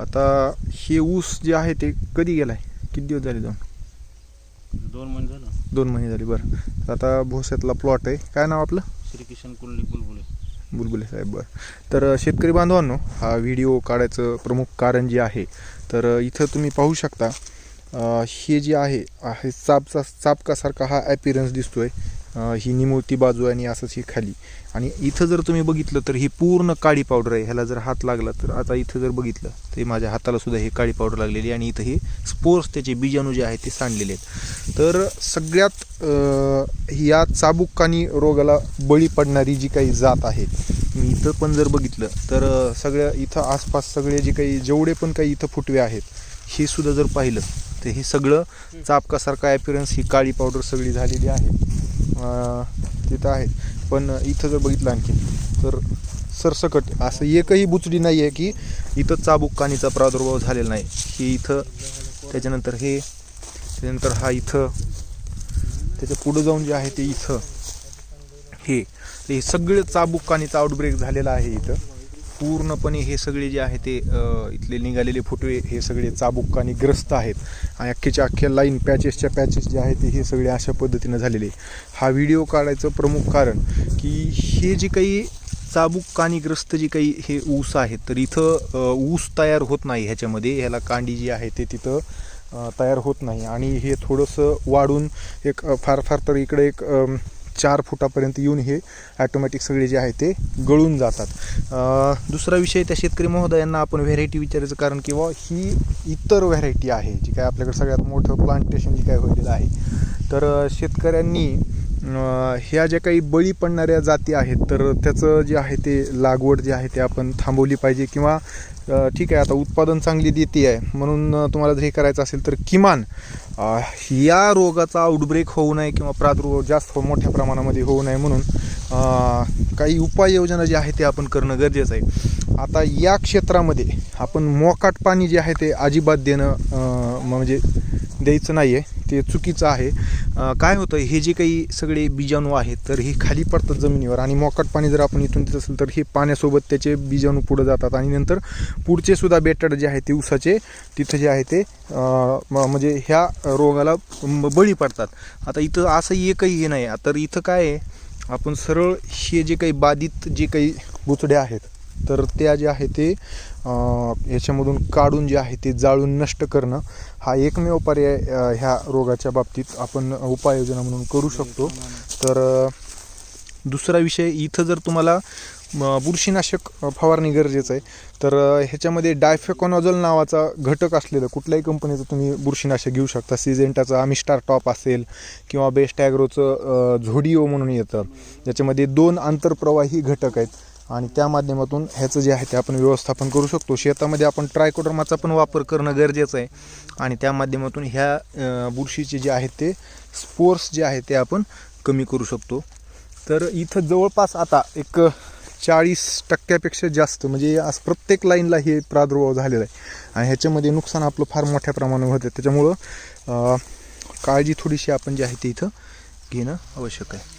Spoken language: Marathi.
आता हे ऊस जे आहे ते कधी गेलाय? किती दिवस झाले जाऊन दोन महिने झालं. दोन महिने झाले बरं. तर आता भोस्यातला प्लॉट आहे. काय नाव आपलं? श्रीकिशन कुंडली बुलबुले. बुलबुले साहेब बरं. तर शेतकरी बांधवांनो हा व्हिडिओ काढायचं प्रमुख कारण जे आहे तर इथं तुम्ही पाहू शकता अं, हे जे आहे हे चापचा चापकासारखा हा ॲपिरन्स दिसतोय. अं, ही निमुळती बाजू आहे आणि असंच ही खाली. आणि इथं जर तुम्ही बघितलं तर ही पूर्ण काळी पावडर आहे. ह्याला जर हात लागला तर आता इथं जर बघितलं तर माझ्या हाताला सुद्धा ही काळी पावडर लागलेली आहे आणि इथं हे स्पोर्स त्याचे बीजाणू जे आहेत ते सांडलेले आहेत. तर सगळ्यात या चाबुकानी रोगाला बळी पडणारी जी काही जात आहे मी इथं पण जर बघितलं तर सगळ्या इथं आसपास सगळे जे काही जेवढे पण काही इथं फुटवे आहेत हे सुद्धा जर पाहिलं तर हे सगळं चापकासारखा ॲपिरन्स ही काळी पावडर सगळी झालेली आहे. तिथं आहे. पण इथं जर बघितलं आणखी तर सरसकट असं एकही बुचडी नाही आहे की इथं चाबुकानीचा प्रादुर्भाव झालेला नाही. हे इथं त्याच्यानंतर हे त्याच्यानंतर हा इथं त्याच्या पुढं जाऊन जे आहे ते इथं. हे हे सगळे चाबुकानीचा आउटब्रेक झालेला आहे इथं. पूर्णपणे हे सगळे जे आहे ते इथले निघालेले फुटवे हे सगळे चाबुक्काने ग्रस्त आहेत. आणि अख्ख्याच्या अख्ख्या लाईन पॅचेसच्या पॅचेस जे आहेत ते हे सगळे अशा पद्धतीनं झालेले हा व्हिडिओ काढायचं प्रमुख कारण की हे जे काही चाबुकानीग्रस्त जे काही हे ऊस आहेत तर इथं ऊस तयार होत नाही ह्याच्यामध्ये. ह्याला कांडी जी आहे ते तिथं तयार होत नाही. आणि हे थोडंसं वाढून एक फार फार तर इकडे एक चार फुटापर्यंत येऊन हे ॲटोमॅटिक सगळे जे आहे ते गळून जातात. दुसरा विषय त्या शेतकरी महोदयांना आपण व्हेरायटी विचारायचं कारण किंवा ही इतर व्हेरायटी आहे जी काय आपल्याकडे सगळ्यात मोठं प्लांटेशन जे काय व्हायलेलं आहे. तर शेतकऱ्यांनी ह्या ज्या काही बळी पडणाऱ्या जाती आहेत तर त्याचं जे आहे ते लागवड जे आहे ते आपण थांबवली पाहिजे किंवा ठीक आहे आता उत्पादन चांगली देते आहे. म्हणून तुम्हाला जर हे करायचं असेल तर किमान या रोगाचा आउटब्रेक होऊ नये किंवा प्रादुर्भाव जास्त हो, मोठ्या प्रमाणामध्ये होऊ नये म्हणून काही उपाययोजना जी आहे ते आपण करणं गरजेचं आहे. आता या क्षेत्रामध्ये आपण मोकाट पाणी जे आहे ते अजिबात देणं म्हणजे द्यायचं नाही आहे ते चुकीचं आहे. काय होतं हे जे काही सगळे बीजाणू आहेत तर हे खाली पडतात जमिनीवर आणि मोकाट पाणी जर आपण इथून देत असेल तर हे पाण्यासोबत त्याचे बीजाणू पुढे जातात आणि नंतर पुढचे सुद्धा बेटड जे आहे ते उसाचे तिथं जे आहे ते म्हणजे ह्या रोगाला बळी पडतात. आता इथं असं एकही हे नाही. तर इथं काय आहे आपण सरळ हे जे काही बाधित जे काही बुचड्या आहेत तर त्या जे आहे ते याच्यामधून काढून जे आहे ते जाळून नष्ट करणं हा एकमेव पर्याय ह्या रोगाच्या बाबतीत आपण उपाययोजना म्हणून करू शकतो. तर दुसरा विषय इथं जर तुम्हाला बुरशीनाशक फवारणी गरजेचं आहे तर ह्याच्यामध्ये डायफेकॉनॉझल नावाचा घटक असलेलं कुठल्याही कंपनीचं तुम्ही बुरशीनाशक घेऊ शकता. सिजेंटाचं आमिस्टार टॉप असेल किंवा बेस्ट ॲग्रोचं झोडिओ म्हणून येतं. ज्याच्यामध्ये दोन आंतरप्रवाही घटक आहेत. आणि त्या माध्यमातून ह्याचं जे आहे ते आपण व्यवस्थापन करू शकतो. शेतामध्ये आपण ट्रायकोडर्माचा पण वापर करणं गरजेचं आहे. आणि त्या माध्यमातून ह्या बुरशीचे जे आहेत ते स्पोर्स जे आहेत ते आपण कमी करू शकतो. तर इथं जवळपास आता एक चाळीस टक्क्यापेक्षा जास्त म्हणजे आज प्रत्येक लाईनला हे प्रादुर्भाव झालेला आहे. आणि ह्याच्यामध्ये नुकसान आपलं फार मोठ्या प्रमाणावर होतं. त्याच्यामुळं काळजी थोडीशी आपण जी आहे ती इथं घेणं आवश्यक आहे.